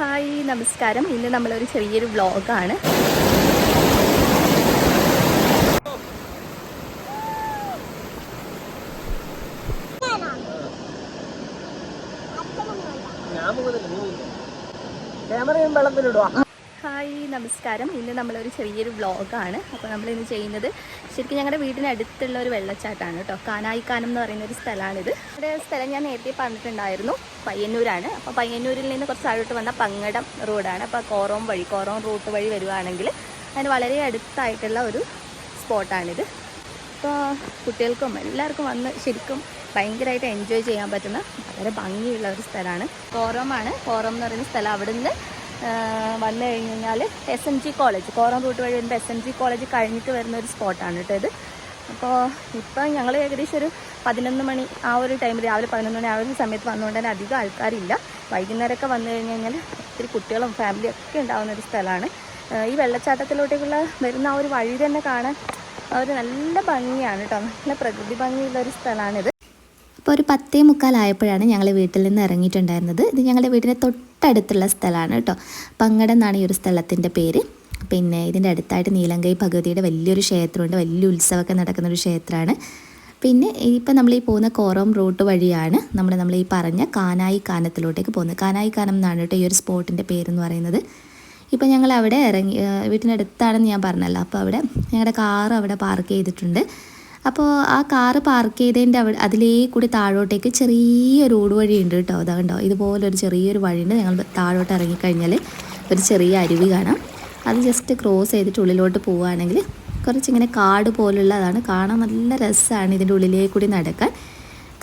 Hi നമസ്കാരം. ഇന്ന് നമ്മളൊരു ചെറിയൊരു വ്ളോഗാണ്. ക്യാമറയും വെള്ളത്തിലിടുവാ. ഹായ് നമസ്കാരം. ഇന്ന് നമ്മളൊരു ചെറിയൊരു വ്ളോഗാണ്. അപ്പോൾ നമ്മൾ ഇന്ന് ചെയ്യുന്നത് ശരിക്കും ഞങ്ങളുടെ വീടിനടുത്തുള്ള ഒരു വെള്ളച്ചാട്ടമാണ് കേട്ടോ. കാനായിക്കാനം എന്ന് പറയുന്ന ഒരു സ്ഥലമാണിത് ഇവിടെ സ്ഥലം ഞാൻ നേരത്തെ പറഞ്ഞിട്ടുണ്ടായിരുന്നു. പയ്യന്നൂരാണ്. അപ്പോൾ പയ്യന്നൂരിൽ നിന്ന് കുറച്ച് താഴോട്ട് വന്ന പങ്ങടം റോഡാണ്. അപ്പോൾ കോറോം വഴി കോറോം റൂട്ട് വഴി വരുവാണെങ്കിൽ അതിന് വളരെ അടുത്തായിട്ടുള്ള ഒരു സ്പോട്ടാണിത്. അപ്പോൾ കുട്ടികൾക്കും എല്ലാവർക്കും വന്ന് ശരിക്കും ഭയങ്കരമായിട്ട് എൻജോയ് ചെയ്യാൻ പറ്റുന്ന വളരെ ഭംഗിയുള്ള ഒരു സ്ഥലമാണ് കോറോമാണ് കോറം എന്ന് പറയുന്ന സ്ഥലം അവിടുന്ന് വന്നു കഴിഞ്ഞ് കഴിഞ്ഞാൽ എസ് എൻ ജി കോളേജ് കോറം റൂട്ട് വഴി വരുമ്പോൾ എസ് എൻ ജി കോളേജ് കഴിഞ്ഞിട്ട് വരുന്ന ഒരു സ്പോട്ടാണ് കേട്ടോ ഇത്. അപ്പോൾ ഇപ്പം ഞങ്ങൾ ഏകദേശം ഒരു പതിനൊന്ന് മണി ആ ഒരു ടൈമിൽ രാവിലെ പതിനൊന്ന് മണി ആ ഒരു സമയത്ത് വന്നുകൊണ്ട് തന്നെ അധികം ആൾക്കാരില്ല. വൈകുന്നേരമൊക്കെ വന്നു കഴിഞ്ഞ് കഴിഞ്ഞാൽ ഒത്തിരി കുട്ടികളും ഫാമിലിയും ഒക്കെ ഉണ്ടാകുന്ന ഒരു സ്ഥലമാണ് ഈ വെള്ളച്ചാട്ടത്തിലോട്ടേക്കുള്ള വരുന്ന ആ ഒരു വഴി തന്നെ കാണാൻ ഒരു നല്ല ഭംഗിയാണ് കേട്ടോ നല്ല പ്രകൃതി ഭംഗിയുള്ള ഒരു സ്ഥലമാണിത് അപ്പോൾ ഒരു പത്തേ മുക്കാലായപ്പോഴാണ് ഞങ്ങൾ വീട്ടിൽ നിന്ന് ഇറങ്ങിയിട്ടുണ്ടായിരുന്നത്. ഇത് ഞങ്ങളുടെ വീടിന്റെ തൊട്ടടുത്തുള്ള സ്ഥലമാണ് കേട്ടോ. പങ്ങടം എന്നാണ് ഈ ഒരു സ്ഥലത്തിന്റെ പേര്. പിന്നെ ഇതിന്റെ അടുത്തായിട്ട് നീലങ്കൈ ഭഗവതിയുടെ വലിയൊരു ക്ഷേത്രമുണ്ട്. വലിയ ഉത്സവമൊക്കെ നടക്കുന്ന ഒരു ക്ഷേത്രമാണ്. പിന്നെ ഇപ്പം നമ്മൾ ഈ പോകുന്ന കോറോം റൂട്ട് വഴിയാണ് നമ്മൾ നമ്മൾ ഈ പറഞ്ഞ കാനായി കാനത്തിലോട്ടേക്ക് പോകുന്നത്. കാനായി കാനം എന്നാണ് കേട്ടോ ഈ ഒരു സ്പോട്ടിന്റെ പേരെന്ന് പറയുന്നത്. ഇപ്പം ഞങ്ങൾ അവിടെ ഇറങ്ങി വീട്ടിന്റെ അടുത്താണെന്ന് ഞാൻ പറഞ്ഞല്ലോ. അപ്പോൾ അവിടെ ഞങ്ങളുടെ കാർ അവിടെ പാർക്ക് ചെയ്തിട്ടുണ്ട്. അപ്പോൾ ആ കാറ് പാർക്ക് ചെയ്തതിന്റെ അവിടെ അതിലേ കൂടി താഴോട്ടേക്ക് ചെറിയൊരു വഴി ഉണ്ട് കേട്ടോ. അതാ കണ്ടോ? ഇതുപോലൊരു ചെറിയൊരു വഴി വഴിയുണ്ട്. ഞങ്ങൾ താഴോട്ട് ഇറങ്ങിക്കഴിഞ്ഞാൽ ഒരു ചെറിയ അരുവി കാണാം. അത് ജസ്റ്റ് ക്രോസ് ചെയ്തിട്ട് ഉള്ളിലോട്ട് പോവുകയാണെങ്കിൽ കുറച്ചിങ്ങനെ കാട് പോലുള്ളതാണ്. കാണാൻ നല്ല രസമാണ് ഇതിന്റെ ഉള്ളിലേ കൂടി നടക്കാൻ.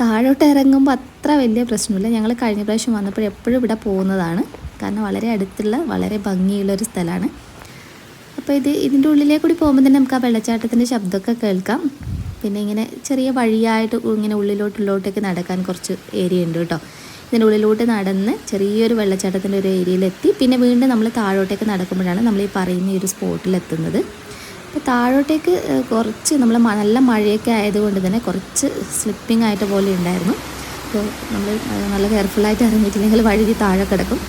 താഴോട്ട് ഇറങ്ങുമ്പോൾ അത്ര വലിയ പ്രശ്നമില്ല. ഞങ്ങൾ കഴിഞ്ഞ പ്രാവശ്യം വന്നപ്പോൾ എപ്പോഴും ഇവിടെ പോകുന്നതാണ്. കാരണം വളരെ അടുത്തുള്ള വളരെ ഭംഗിയുള്ളൊരു സ്ഥലമാണ്. അപ്പോൾ ഇത് ഇതിന്റെ ഉള്ളിലേക്കൂടി പോകുമ്പോൾ തന്നെ നമുക്ക് ആ വെള്ളച്ചാട്ടത്തിന്റെ ശബ്ദമൊക്കെ കേൾക്കാം. പിന്നെ ഇങ്ങനെ ചെറിയ വഴിയായിട്ട് ഇങ്ങനെ ഉള്ളിലോട്ട് ഉള്ളിലോട്ടേക്ക് നടക്കാൻ കുറച്ച് ഏരിയ ഉണ്ട് കേട്ടോ. ഇതിന്റെ ഉള്ളിലോട്ട് നടന്ന് ചെറിയൊരു വെള്ളച്ചാട്ടത്തിന്റെ ഒരു ഏരിയയിലെത്തി പിന്നെ വീണ്ടും നമ്മൾ താഴോട്ടേക്ക് നടക്കുമ്പോഴാണ് നമ്മൾ ഈ പറയുന്ന ഒരു സ്പോട്ടിലെത്തുന്നത് അപ്പോൾ താഴോട്ടേക്ക് കുറച്ച് നമ്മൾ നല്ല മഴയൊക്കെ ആയതുകൊണ്ട് തന്നെ കുറച്ച് സ്ലിപ്പിംഗ് ആയിട്ട് പോലെ ഉണ്ടായിരുന്നു. അപ്പോൾ നമ്മൾ നല്ല കെയർഫുള്ളായിട്ട് ഇറങ്ങിയിട്ടില്ലെങ്കിൽ വഴുതി താഴെ കിടക്കും.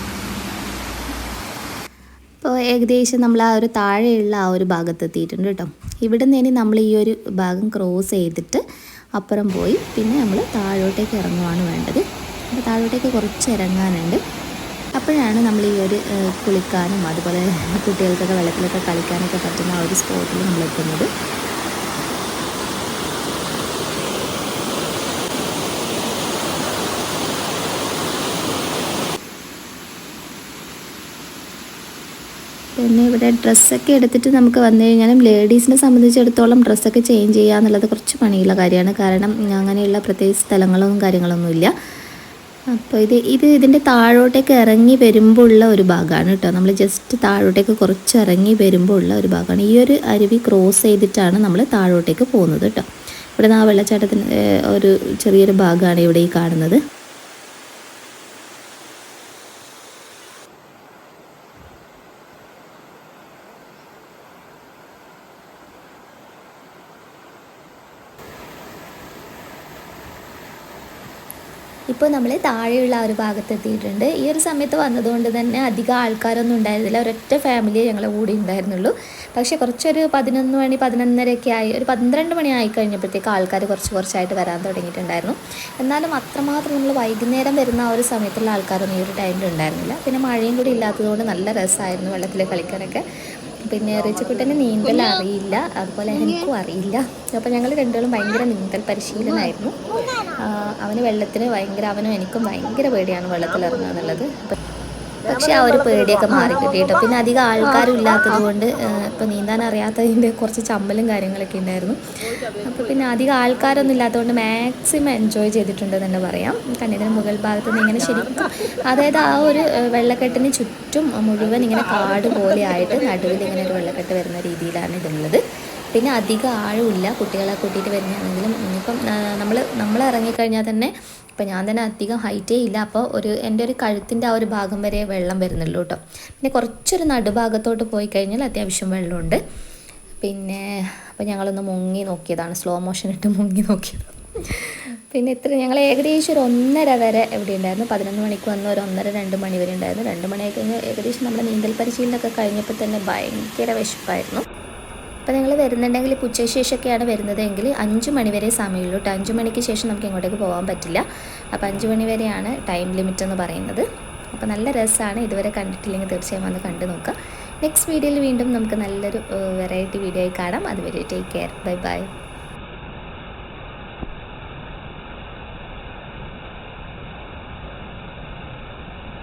ഏകദേശം നമ്മൾ ആ ഒരു താഴെയുള്ള ആ ഒരു ഭാഗത്ത് എത്തിയിട്ടുണ്ട് കേട്ടോ. ഇവിടെ നിന്ന് ഇനി നമ്മൾ ഈ ഒരു ഭാഗം ക്രോസ് ചെയ്തിട്ട് അപ്പുറം പോയി. പിന്നെ നമ്മൾ താഴോട്ടേക്ക് ഇറങ്ങുവാണ് വേണ്ടത്. അപ്പോൾ താഴോട്ടേക്ക് കുറച്ച് ഇറങ്ങാനുണ്ട്. അപ്പോഴാണ് നമ്മൾ ഈ ഒരു കുളിക്കാനും അതുപോലെ കുട്ടികൾക്കൊക്കെ വെള്ളത്തിലൊക്കെ കളിക്കാനൊക്കെ പറ്റുന്ന ആ ഒരു സ്പോട്ടിൽ നമ്മൾ എത്തുന്നത്. പിന്നെ ഇവിടെ ഡ്രസ്സൊക്കെ എടുത്തിട്ട് നമുക്ക് വന്നു കഴിഞ്ഞാലും ലേഡീസിനെ സംബന്ധിച്ചിടത്തോളം ഡ്രസ്സൊക്കെ ചേഞ്ച് ചെയ്യുക എന്നുള്ളത് കുറച്ച് പണിയുള്ള കാര്യമാണ്. കാരണം അങ്ങനെയുള്ള പ്രത്യേകിച്ച് സ്ഥലങ്ങളൊന്നും കാര്യങ്ങളൊന്നുമില്ല. അപ്പോൾ ഇത് ഇത് ഇതിന്റെ താഴോട്ടേക്ക് ഇറങ്ങി വരുമ്പോൾ ഉള്ള ഒരു ഭാഗമാണ് കേട്ടോ. നമ്മൾ ജസ്റ്റ് താഴോട്ടേക്ക് കുറച്ച് ഇറങ്ങി വരുമ്പോൾ ഉള്ള ഒരു ഭാഗമാണ്. ഈ ഒരു അരുവി ക്രോസ് ചെയ്തിട്ടാണ് നമ്മൾ താഴോട്ടേക്ക് പോകുന്നത് കേട്ടോ. ഇവിടെ നിന്ന് ആ വെള്ളച്ചാട്ടത്തിന് ഒരു ചെറിയൊരു ഭാഗമാണ് ഇവിടെ ഈ കാണുന്നത്. ഇപ്പോൾ നമ്മൾ താഴെയുള്ള ആ ഒരു ഭാഗത്ത് എത്തിയിട്ടുണ്ട്. ഈ ഒരു സമയത്ത് വന്നതുകൊണ്ട് തന്നെ അധികം ആൾക്കാരൊന്നും ഉണ്ടായിരുന്നില്ല. ഒരൊറ്റ ഫാമിലിയെ ഞങ്ങളെ കൂടെ ഉണ്ടായിരുന്നുള്ളൂ. പക്ഷേ കുറച്ചൊരു പതിനൊന്ന് മണി പതിനൊന്നരയൊക്കെ ആയി ഒരു പന്ത്രണ്ട് മണി ആയി കഴിഞ്ഞപ്പോഴത്തേക്ക് ആൾക്കാർ കുറച്ച് കുറച്ചായിട്ട് വരാൻ തുടങ്ങിയിട്ടുണ്ടായിരുന്നു. എന്നാലും അത്രമാത്രം നമ്മൾ വൈകുന്നേരം വരുന്ന ആ ഒരു സമയത്തുള്ള ആൾക്കാരൊന്നും ഈ ഒരു ടൈമിൽ ഉണ്ടായിരുന്നില്ല. പിന്നെ മഴയും കൂടി ഇല്ലാത്തതുകൊണ്ട് നല്ല രസമായിരുന്നു വെള്ളത്തിൽ കളിക്കാനൊക്കെ. പിന്നെ റിച്ചുക്കുട്ടന് നീന്തൽ അറിയില്ല അതുപോലെ എനിക്കും അറിയില്ല. അപ്പോൾ ഞങ്ങൾ രണ്ടുപേരും ഭയങ്കര നീന്തൽ പരിശീലനമായിരുന്നു അവന് വെള്ളത്തിന് ഭയങ്കര അവനും എനിക്കും ഭയങ്കര പേടിയാണ് വെള്ളത്തിൽ ഇറങ്ങുക എന്നുള്ളത് പക്ഷെ ആ ഒരു പേടിയൊക്കെ മാറി കിട്ടി. പിന്നെ അധികം ആൾക്കാരും ഇല്ലാത്തത് കൊണ്ട് ഇപ്പോൾ നീന്താൻ അറിയാത്തതിന്റെ കുറച്ച് ചമ്മലും കാര്യങ്ങളൊക്കെ ഉണ്ടായിരുന്നു. അപ്പോൾ പിന്നെ അധികം ആൾക്കാരൊന്നും ഇല്ലാത്തതുകൊണ്ട് മാക്സിമം എൻജോയ് ചെയ്തിട്ടുണ്ട് തന്നെ പറയാം. മുഗൾ മുകൾ ഭാഗത്ത് നിന്ന് ഇങ്ങനെ ശരിക്കും അതായത് ആ ഒരു വെള്ളക്കെട്ടിന് ചുറ്റും മുഴുവൻ ഇങ്ങനെ കാട് പോലെ ആയിട്ട് നടുവിൽ ഇങ്ങനെ ഒരു വെള്ളക്കെട്ട് വരുന്ന രീതിയിലാണ് ഇതുള്ളത്. പിന്നെ അധികം ആഴമില്ല കുട്ടികളെ കൂട്ടിയിട്ട് വരുന്നതാണെങ്കിലും. ഇപ്പം നമ്മൾ നമ്മൾ ഇറങ്ങിക്കഴിഞ്ഞാൽ തന്നെ ഇപ്പം ഞാൻ തന്നെ അധികം ഹൈറ്റേ ഇല്ല. അപ്പോൾ ഒരു എന്റെ ഒരു കഴുത്തിന്റെ ആ ഒരു ഭാഗം വരെ വെള്ളം വരുന്നുള്ളൂ കേട്ടോ. പിന്നെ കുറച്ചൊരു നടുഭാഗത്തോട്ട് പോയി കഴിഞ്ഞാൽ അത്യാവശ്യം വെള്ളമുണ്ട്. പിന്നെ അപ്പോൾ ഞങ്ങളൊന്ന് മുങ്ങി നോക്കിയതാണ്. സ്ലോ മോഷൻ ഇട്ട് മുങ്ങി നോക്കിയത് പിന്നെ ഇത്ര ഞങ്ങൾ ഏകദേശം ഒരു ഒന്നര വരെ എവിടെ ഉണ്ടായിരുന്നു. പതിനൊന്ന് മണിക്ക് വന്ന് ഒരു ഒന്നര രണ്ട് മണി വരെ ഉണ്ടായിരുന്നു. രണ്ട് മണിയായി കഴിഞ്ഞാൽ ഏകദേശം നമ്മുടെ നീന്തൽ പരിശീലനമൊക്കെ കഴിഞ്ഞപ്പോൾ തന്നെ ഭയങ്കര വിശപ്പായിരുന്നു. അപ്പോൾ നിങ്ങൾ വരുന്നുണ്ടെങ്കിൽ ഇപ്പോൾ ഉച്ചയ്ക്ക് ശേഷമൊക്കെയാണ് വരുന്നതെങ്കിൽ അഞ്ച് മണിവരെ സമയമുള്ളൂ കേട്ടോ. അഞ്ച് മണിക്ക് ശേഷം നമുക്ക് എങ്ങോട്ടേക്ക് പോകാൻ പറ്റില്ല. അപ്പോൾ അഞ്ച് മണിവരെയാണ് ടൈം ലിമിറ്റ് എന്ന് പറയുന്നത്. അപ്പോൾ നല്ല രസമാണ്. ഇതുവരെ കണ്ടിട്ടില്ലെങ്കിൽ തീർച്ചയായും വന്ന് കണ്ടു നോക്കുക. നെക്സ്റ്റ് വീഡിയോയിൽ വീണ്ടും നമുക്ക് നല്ലൊരു വെറൈറ്റി വീഡിയോ ആയി കാണാം. അതുവരെ ടേക്ക് കെയർ. Bye bye.